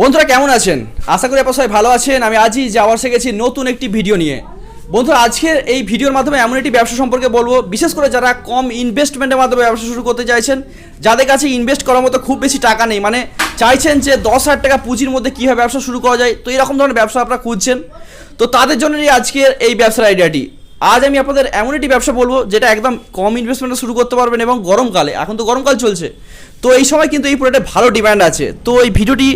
বন্ধুরা কেমন আছেন? আশা করি আপনারা সবাই ভালো আছেন। আমি আজই যাওয়ার গেছি নতুন একটি ভিডিও নিয়ে। বন্ধুরা, আজকের এই ভিডিওর মাধ্যমে এমন একটি ব্যবসা সম্পর্কে বলব। বিশেষ করে যারা কম ইনভেস্টমেন্টের মাধ্যমে ব্যবসা শুরু করতে চাইছেন, যাদের কাছে ইনভেস্ট করার মতো খুব বেশি টাকা নেই মানে চাইছেন যে দশ হাজার টাকা পুঁজির মধ্যে কীভাবে ব্যবসা শুরু করা যায়, তো এরকম ধরনের ব্যবসা আপনারা খুঁজছেন। তো তাদের জন্যই আজকের এই ব্যবসার আইডিয়াটি আজ আমি আপনাদের এমন একটি ব্যবসা বলব, যেটা একদম কম ইনভেস্টমেন্টে শুরু করতে পারবেন এবং গরমকালে, এখন তো গরমকাল চলছে। তো এই সময় কিন্তু এই প্রোডাক্টে ভালো ডিমান্ড আছে। তো এই ভিডিওটি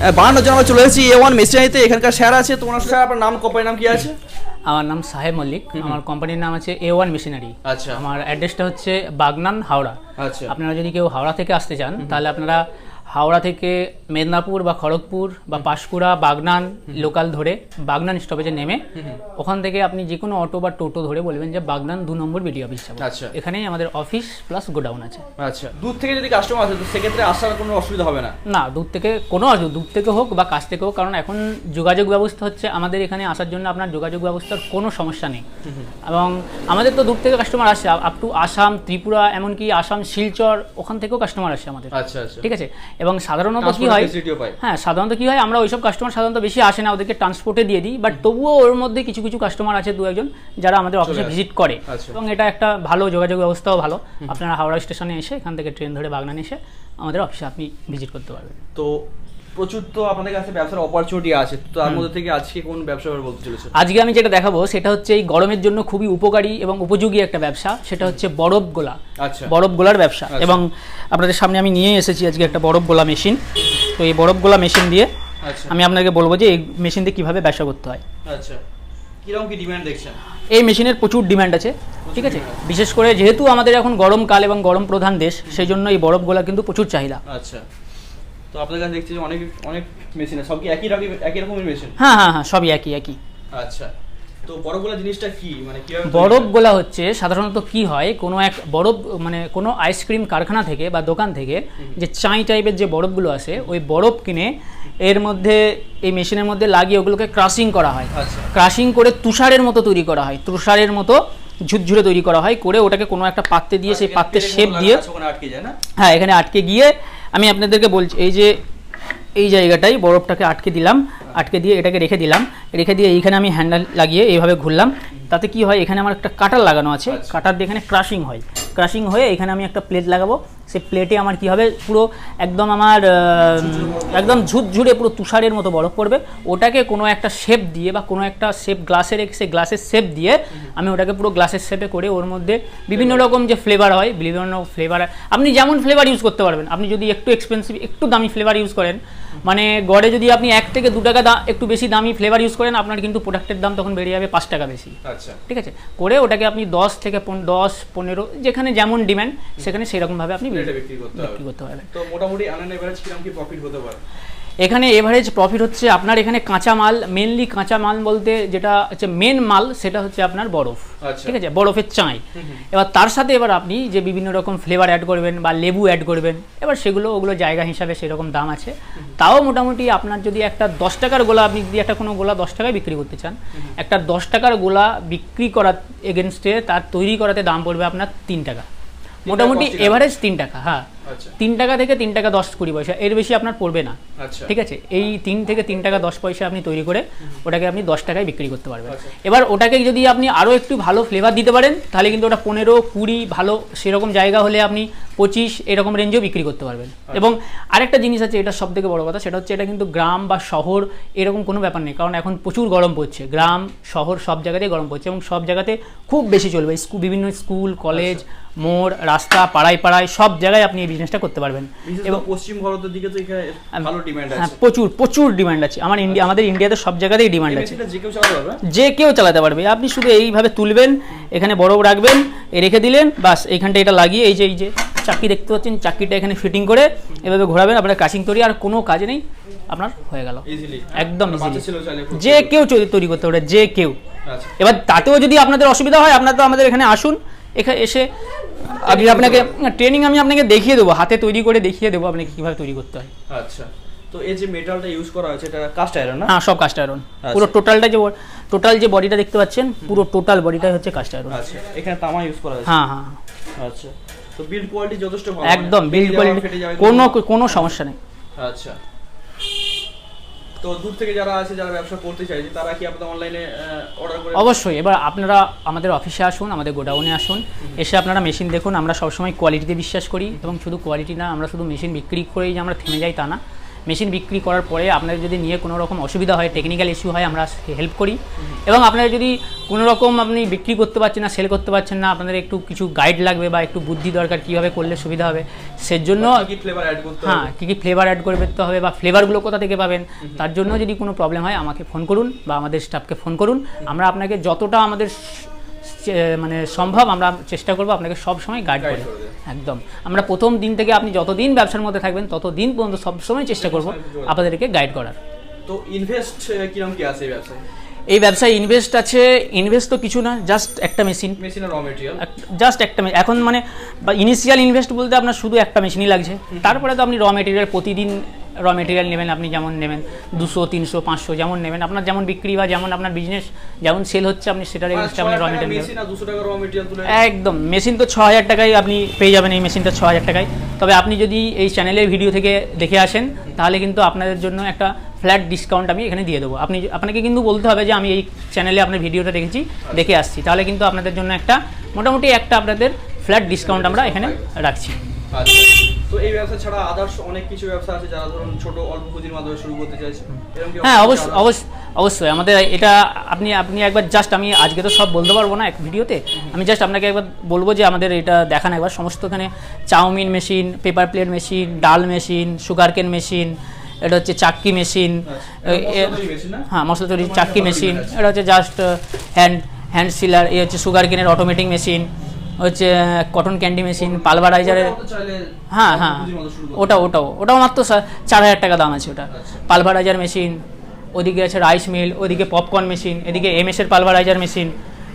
বানানোর জন্য আমরা চলে এসেছি এ ওয়ান মেশিনারিতে এখানকার স্যার আছে তোমার স্যার আপনার নাম কোম্পানির নাম কি আছে? আমার নাম সাহেব মল্লিক। আমার কোম্পানির নাম আছে এ ওয়ান মেশিনারি আচ্ছা। আমার অ্যাড্রেসটা হচ্ছে বাগনান হাওড়া। আচ্ছা। আপনারা যদি কেউ হাওড়া থেকে আসতে চান তাহলে আপনারা হাওড়া থেকে মেদিনীপুর বা খড়গপুর বা পাঁশকুড়া বাগনান লোকাল ধরে বাগনান স্টপেজে নেমে ওখান থেকে আপনি যে কোনো অটো বা টোটো ধরে বলবেন যে বাগনান দু নম্বর বিডি অফিস যাব। আচ্ছা। এখানেই আমাদের অফিস প্লাস গোডাউন আছে। আচ্ছা দূর থেকে যদি কাস্টমার আসে তো সেক্ষেত্রে আসার কোনো অসুবিধা হবে না? না দূর থেকে কোনো অসু- দূর থেকে হোক বা কাছ থেকে হোক কারণ এখন যোগাযোগ ব্যবস্থা হচ্ছে আমাদের এখানে আসার জন্য আপনার যোগাযোগ ব্যবস্থার কোনো সমস্যা নেই। এবং আমাদের তো দূর থেকে কাস্টমার আসে আপ টু আসাম ত্রিপুরা এমনকি আসাম শিলচর ওখান থেকেও কাস্টমার আসে আমাদের। আচ্ছা আচ্ছা। ঠিক আছে? এবং সাধারণত কি হয়। হ্যাঁ সাধারণত কি হয় আমরা ওইসব কাস্টমার সাধারণত বেশি আসে না ওদেরকে ট্রান্সপোর্টে দিয়ে দিই বাট তবুও ওর মধ্যে কিছু কিছু কাস্টমার আছে দু একজন যারা আমাদের অফিসে ভিজিট করে। আচ্ছা। এবং এটা একটা ভালো যোগাযোগ ব্যবস্থাও ভালো। আপনারা হাওড়া স্টেশনে এসে এখান থেকে ট্রেন ধরে বাগনান এসে আমাদের অফিসে আপনি ভিজিট করতে পারবেন। তো প্রচুর তো আপনাদের কাছে ব্যবসার অপরচুনিটি আছে তো তার মধ্যে থেকে আজকে কোন ব্যবসা বলতে চলেছে আজকে আমি যেটা দেখাবো সেটা হচ্ছে এই গরমের জন্য খুবই উপকারী এবং উপযোগী একটা ব্যবসা সেটা হচ্ছে বরফ গোলা। আচ্ছা। বরফ গোলার ব্যবসা। আচ্ছা। এবং আপনাদের সামনে আমি নিয়ে এসেছি আজকে একটা বরফ গোলা মেশিন। তো এই বরফ গোলা মেশিন দিয়ে আচ্ছা। আমি আপনাকে বলব যে এই মেশিন দিয়ে কীভাবে ব্যবসা করতে হয়। আচ্ছা। কীরকম কি ডিমান্ড দেখছেন? এই মেশিনের প্রচুর ডিমান্ড আছে ঠিক আছে? বিশেষ করে যেহেতু আমাদের এখন গরমকাল এবং গরম প্রধান দেশ সেই জন্য এই বরফ গোলা কিন্তু প্রচুর চাহিদা। আচ্ছা। তো আপনাদের কাছে দেখছি অনেক অনেক মেশিন আছে। সব কি একই রকম একই রকমের মেশিন হ্যাঁ হ্যাঁ হ্যাঁ সবই একই একই। আচ্ছা। তো বড়গুলা জিনিসটা কি? মানে কীভাবে বরফ গোলা হচ্ছে সাধারণত কি হয় কোনো এক বরফ মানে কোনো আইসক্রিম কারখানা থেকে বা দোকান থেকে যে চাই টাইপের যে বরফগুলো আসে ওই বরফ কিনে এর মধ্যে এই মেশিনের মধ্যে লাগিয়ে ওগুলোকে ক্রাশিং করা হয়। আচ্ছা। ক্রাশিং করে তুষারের মতো তৈরি করা হয়। তুষারের মতো ঝুরঝুরে তৈরি করা হয়। করে ওটাকে কোনো একটা পাত্রে দিয়ে সেই পাত্রের শেপ দিয়ে আটকে যায় না? হ্যাঁ এখানে আটকে গিয়ে আমি আপনাদেরকে বলছি এই যে এই জায়গাটাই বরফটাকে আটকে দিলাম আটকে দিয়ে এটাকে রেখে দিলাম রেখে দিয়ে এইখানে আমি হ্যান্ডেল লাগিয়ে এইভাবে ঘুরলাম তাতে কি হয় এখানে আমার একটা কাটার লাগানো আছে আচ্ছা। কাটার দিয়ে এখানে ক্রাশিং হয় ক্রাশিং হয়ে এখানে আমি একটা প্লেট লাগাবো সেই প্লেটে আমার কি হবে? পুরো একদম আমার একদম ঝুরঝুরে পুরো তুষারের মতো বরফ পড়বে। ওটাকে কোনো একটা শেপ দিয়ে বা কোনো একটা শেপ গ্লাসের সেই গ্লাসের শেপ দিয়ে আমি ওটাকে পুরো গ্লাসের শেপে করে ওর মধ্যে বিভিন্ন রকম যে ফ্লেভার হয় বিভিন্ন ফ্লেভার আপনি যেমন ফ্লেভার ইউজ করতে পারবেন। আপনি যদি একটু এক্সপেন্সিভ একটু দামি ফ্লেভার ইউজ করেন মানে গড়ে যদি আপনি এক থেকে দু টাকা একটু বেশি দামি ফ্লেভার ইউজ করেন আপনার কিন্তু প্রোডাক্টের দাম তখন বেড়ে যাবে পাঁচ টাকা বেশি। আচ্ছা। ঠিক আছে? করে ওটাকে আপনি দশ থেকে দশ পনেরো যেখানে যেমন ডিমান্ড সেখানে সেরকমভাবে আপনি বিক্রি করতে হবে। বিক্রি করতে পারবেন তো মোটামুটি আনান এভারেজ কীরকম কি প্রফিট হতে পারে? এখানে এভারেজ প্রফিট হচ্ছে আপনার এখানে কাঁচা মাল মেনলি কাঁচা মাল বলতে যেটা হচ্ছে মেন মাল সেটা হচ্ছে আপনার বরফ। আচ্ছা। ঠিক আছে? বরফের চাই। এবার তার সাথে এবার আপনি যে বিভিন্ন রকম ফ্লেভার অ্যাড করবেন বা লেবু অ্যাড করবেন এবার সেগুলো ওগুলো জায়গা হিসাবে সেরকম দাম আছে। তাও মোটামুটি আপনার যদি একটা দশ টাকার গোলা আপনি যদি একটা কোনো গোলা দশ টাকায় বিক্রি করতে চান একটা দশ টাকার গোলা বিক্রি করার এগেনস্টে তার তৈরি করাতে দাম পড়বে আপনার তিন টাকা। মোটামুটি এভারেজ তিন টাকা হ্যাঁ। তিন টাকা থেকে তিন টাকা দশ কুড়ি পয়সা এর বেশি আপনার পড়বে না। আচ্ছা। ঠিক আছে? এই তিন থেকে তিন টাকা দশ পয়সা আপনি তৈরি করে ওটাকে আপনি দশ টাকায় বিক্রি করতে পারবেন। আচ্ছা। এবার ওটাকে যদি আপনি আরও একটু ভালো ফ্লেভার দিতে পারেন তাহলে কিন্তু ওটা পনেরো কুড়ি ভালো সেরকম জায়গা হলে আপনি পঁচিশ এরকম রেঞ্জেও বিক্রি করতে পারবেন। আচ্ছা। এবং আরেকটা জিনিস আছে এটা সব থেকে বড় কথা সেটা হচ্ছে এটা কিন্তু গ্রাম বা শহর এরকম কোনো ব্যাপার নেই কারণ এখন প্রচুর গরম পড়ছে। গ্রাম শহর সব জায়গাতেই গরম পড়ছে এবং সব জায়গাতে খুব বেশি চলবে। স্কুল বিভিন্ন স্কুল কলেজ মোড় রাস্তা পাড়ায় পাড়ায় সব জায়গায় আপনি এই বিজনেসটা করতে পারবেন। এবং পশ্চিম ভারতের দিকে তো এখানে ভালো ডিমান্ড হ্যাঁ আছে। প্রচুর প্রচুর ডিমান্ড আছে। আমার ইন্ডিয়া আমাদের ইন্ডিয়াতে সব জায়গাতেই ডিমান্ড আছে। যে কেউ চালাতে পারবে? যে কেউ চালাতে পারবে। আপনি শুধু এইভাবে তুলবেন এখানে বরফ রাখবেন এ রেখে দিলেন বাস এইখানটা এটা লাগিয়ে এই যে এই যে চাকি দেখতে পাচ্ছেন চাকিটা এখানে ফিটিং করে এভাবে ঘোরাবেন আপনার কাশিং তৈরি আর কোনো কাজ নেই আপনার হয়ে গেল। ইজিলি একদম যে কেউ তৈরি করতে পারে যে কেউ। আচ্ছা। এবার তাতেও যদি আপনাদের অসুবিধা হয় আপনারা তো আমাদের এখানে আসুন এখানে এসে আমি আপনাকে ট্রেনিং আমি আপনাকে দেখিয়ে দেবো হাতে তৈরি করে দেখিয়ে দেবো আপনাকে কীভাবে তৈরি করতে হয়। আচ্ছা। তো এই যে মেটালটা ইউজ করা হয়েছে এটা কাস্ট আয়রন না? হ্যাঁ সব কাস্ট আয়রন আচ্ছা। পুরো টোটালটা যে টোটাল যে বডিটা দেখতে পাচ্ছেন পুরো টোটাল বডিটাই হচ্ছে কাস্ট আয়রন আচ্ছা এখানে তামা ইউজ করা হয়েছে? হ্যাঁ হ্যাঁ। আচ্ছা। তো বিল্ড কোয়ালিটি যথেষ্ট ভালো একদম বিল্ড কোয়ালিটি কোনো কোনো সমস্যা নেই। আচ্ছা। তো দূর থেকে যারা আছে যারা ব্যবসা করতে চাইছে তারা কি আপনারা অনলাইনে অর্ডার করে অবশ্যই। এবার আপনারা আমাদের অফিসে আসুন আমাদের গোডাউনে আসুন। এসে আপনারা মেশিন দেখুন। আমরা সবসময় কোয়ালিটিতে বিশ্বাস করি। এবং শুধু কোয়ালিটি না আমরা শুধু মেশিন বিক্রি করেই যে আমরা থেমে যাই তা না। মেশিন বিক্রি করার পরে আপনাদের যদি নিয়ে কোনো রকম অসুবিধা হয় টেকনিক্যাল ইস্যু হয় আমরা হেল্প করি। এবং আপনারা যদি কোনো রকম আপনি বিক্রি করতে পারছেন না সেল করতে পারছেন না আপনাদের একটু কিছু গাইড লাগবে বা একটু বুদ্ধি দরকার কীভাবে করলে সুবিধা হবে সেজন্য করতে হ্যাঁ কী কী ফ্লেভার অ্যাড করে দিতে হবে বা ফ্লেভারগুলো কোথা থেকে পাবেন তার জন্য যদি কোনো প্রবলেম হয় আমাকে ফোন করুন বা আমাদের স্টাফকে ফোন করুন। আমরা আপনাকে যতটা আমাদের মানে সম্ভব আমরা চেষ্টা করব আপনাকে সব সময় গাইড করে। একদম। আমরা প্রথম দিন থেকে আপনি যতদিন ব্যবসার মধ্যে থাকবেন ততদিন পর্যন্ত সবসময় চেষ্টা করব আপনাদেরকে গাইড করার। তো ইনভেস্ট কীরকম কি আছে এই ব্যবসায়? এই ব্যবসায় ইনভেস্ট আছে ইনভেস্ট তো কিছু না জাস্ট একটা মেশিন মেশিন আর র মেটেরিয়াল জাস্ট একটা এখন মানে ইনিশিয়াল ইনভেস্ট বলতে আপনার শুধু একটা মেশিনই লাগছে। তারপরে তো আপনি র মেটেরিয়াল প্রতিদিন র মেটেরিয়াল নেবেন আপনি যেমন নেবেন দুশো তিনশো পাঁচশো যেমন নেবেন আপনার যেমন বিক্রি বা যেমন আপনার বিজনেস যেমন সেল হচ্ছে আপনি সেটার এগেনস্টে আপনি র মেটেরিয়াল একদম মেশিন তো ছ হাজার টাকায় আপনি পেয়ে যাবেন এই মেশিনটা ছ হাজার টাকায়। তবে আপনি যদি এই চ্যানেলের ভিডিও থেকে দেখে আসেন তাহলে কিন্তু আপনাদের জন্য একটা ফ্ল্যাট ডিসকাউন্ট আমি এখানে দিয়ে দেবো। আপনি আপনাকে কিন্তু বলতে হবে যে আমি এই চ্যানেলে আপনার ভিডিওটা দেখেছি দেখে আসছি। তাহলে কিন্তু আপনাদের জন্য একটা মোটামুটি একটা আপনাদের ফ্ল্যাট ডিসকাউন্ট আমরা এখানে রাখছি। আচ্ছা। তো এই ব্যবসা ছাড়া আদার্স অনেক কিছু ব্যবসা আছে যারা ধরুন ছোট অল্প পুঁজির মাধ্যমে শুরু করতে চাইছে। হ্যাঁ অবশ্যই অবশ্যই অবশ্যই। আমাদের এটা আপনি আপনি একবার জাস্ট আমি আজকে তো সব বলতে পারব না এক ভিডিওতে। আমি জাস্ট আপনাকে একবার বলব যে আমাদের এটা দেখান একবার। সমস্ত এখানে chowmein machine paper plate machine ডাল মেশিন সুগার কেন মেশিন এটা হচ্ছে চাক্কি মেশিন আচ্ছা, এটা মশলা তৈরি machine না? হ্যাঁ মশলা তৈরি চাক্কি মেশিন এটা হচ্ছে জাস্ট হ্যান্ড হ্যান্ড সিলার এই হচ্ছে সুগার কেনের অটোমেটিক মেশিন হচ্ছে কটন ক্যান্ডি মেশিন পালভারাইজারের হ্যাঁ হ্যাঁ। ওটা ওটাও ওটাও। মাত্র চার হাজার টাকা দাম আছে ওটা। আচ্ছা। পালভারাইজার মেশিন ওদিকে আছে রাইস মিল ওদিকে পপকর্ন মেশিন এদিকে এমএসের পালভারাইজার মেশিন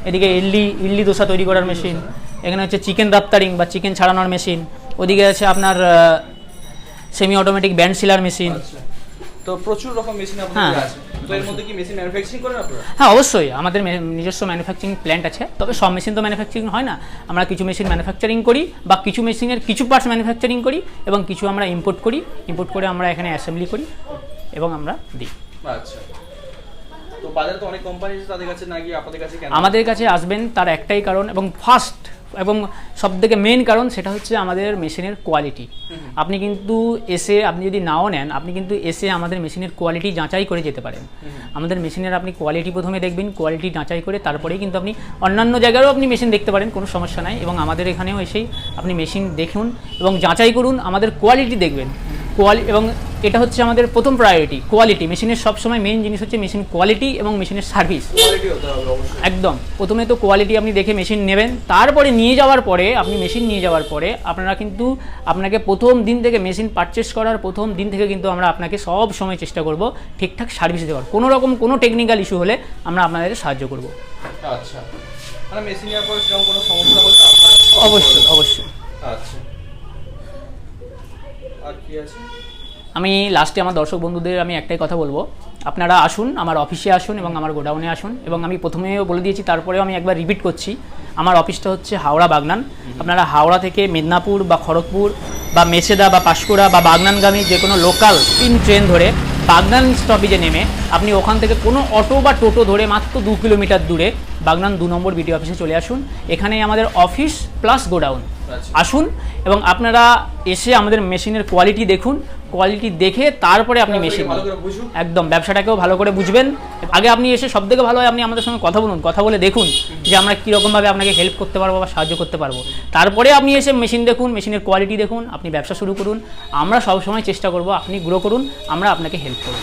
এদিকে ইডলি ইডলি দোসা তৈরি করার মেশিন এখানে হচ্ছে চিকেন রাপ্তারিং বা চিকেন ছাড়ানোর মেশিন ওদিকে আছে আপনার semi automatic band sealer machine আচ্ছা। তো প্রচুর রকম মেশিন হ্যাঁ। আছে তো এর মধ্যে কি মেশিন ম্যানুফ্যাকচারিং করেন আপনারা? হ্যাঁ অবশ্যই। আমাদের নিজস্ব ম্যানুফ্যাকচারিং প্ল্যান্ট আছে। তবে সব মেশিন তো ম্যানুফ্যাকচারিং হয় না। আমরা কিছু মেশিন ম্যানুফ্যাকচারিং করি বা কিছু মেশিনের কিছু পার্টস ম্যানুফ্যাকচারিং করি এবং কিছু আমরা ইম্পোর্ট করি। ইম্পোর্ট করে আমরা এখানে অ্যাসেম্বলি করি এবং আমরা দিই। আচ্ছা। তো বাজারে তো অনেক কোম্পানি আছে তাদের কাছে না গিয়ে আপনাদের কাছে আমাদের কাছে আসবেন তার একটাই কারণ এবং ফার্স্ট এবং সব থেকে মেন কারণ সেটা হচ্ছে আমাদের মেশিনের কোয়ালিটি আপনি কিন্তু এসে আপনি যদি নাও নেন আপনি কিন্তু এসে আমাদের মেশিনের কোয়ালিটি যাচাই করে যেতে পারেন। আমাদের মেশিনের আপনি কোয়ালিটি প্রথমে দেখবেন কোয়ালিটি যাচাই করে তারপরেই কিন্তু আপনি অন্যান্য জায়গারও আপনি মেশিন দেখতে পারেন কোনো সমস্যা নাই। এবং আমাদের এখানেও এসেই আপনি মেশিন দেখুন এবং যাচাই করুন আমাদের কোয়ালিটি দেখবেন। কোয়ালি এবং এটা হচ্ছে আমাদের প্রথম প্রায়োরিটি কোয়ালিটি মেশিনের সবসময় মেন জিনিস হচ্ছে মেশিন কোয়ালিটি এবং মেশিনের সার্ভিস একদম। প্রথমে তো কোয়ালিটি আপনি দেখে মেশিন নেবেন তারপরে নিয়ে যাওয়ার পরে আপনি মেশিন নিয়ে যাওয়ার পরে আপনারা কিন্তু আপনাকে প্রথম দিন থেকে মেশিন পারচেস করার প্রথম দিন থেকে কিন্তু আমরা আপনাকে সব সময় চেষ্টা করব ঠিকঠাক সার্ভিস দেওয়ার। কোনো রকম কোনো টেকনিক্যাল ইস্যু হলে আমরা আপনাদের সাহায্য করব। আচ্ছা। মানে মেশিন নেওয়ার পরে সেরকম কোনো সমস্যা হলে অবশ্যই অবশ্যই আচ্ছা আর কি আছে? আমি লাস্টে আমার দর্শক বন্ধুদের আমি একটাই কথা বলব। আপনারা আসুন আমার অফিসে আসুন এবং আমার গোডাউনে আসুন এবং আমি প্রথমেও বলে দিয়েছি তারপরেও আমি একবার রিপিট করছি। আমার অফিসটা হচ্ছে হাওড়া বাগনান। আপনারা হাওড়া থেকে মেদিনীপুর বা খড়গপুর বা মেছেদা বা পাঁশকুড়া বা বাগনানগামী যে কোনো লোকাল তিন ট্রেন ধরে বাগনান স্টপেজে নেমে আপনি ওখান থেকে কোনো অটো বা টোটো ধরে মাত্র দু কিলোমিটার দূরে বাগনান দু নম্বর বিডিও অফিসে চলে আসুন। এখানেই আমাদের অফিস প্লাস গোডাউন। আসুন এবং আপনারা এসে আমাদের মেশিনের কোয়ালিটি দেখুন। কোয়ালিটি দেখে তারপরে আপনি মেশিন একদম ব্যবসাটাকেও ভালো করে বুঝবেন। আগে আপনি এসে সব থেকে ভালো হয় আপনি আমাদের সঙ্গে কথা বলুন কথা বলে দেখুন যে আমরা কীরকমভাবে আপনাকে হেল্প করতে পারব বা সাহায্য করতে পারব। তারপরে আপনি এসে মেশিন দেখুন মেশিনের কোয়ালিটি দেখুন আপনি ব্যবসা শুরু করুন। আমরা সবসময় চেষ্টা করব আপনি গ্রো করুন আমরা আপনাকে হেল্প করব।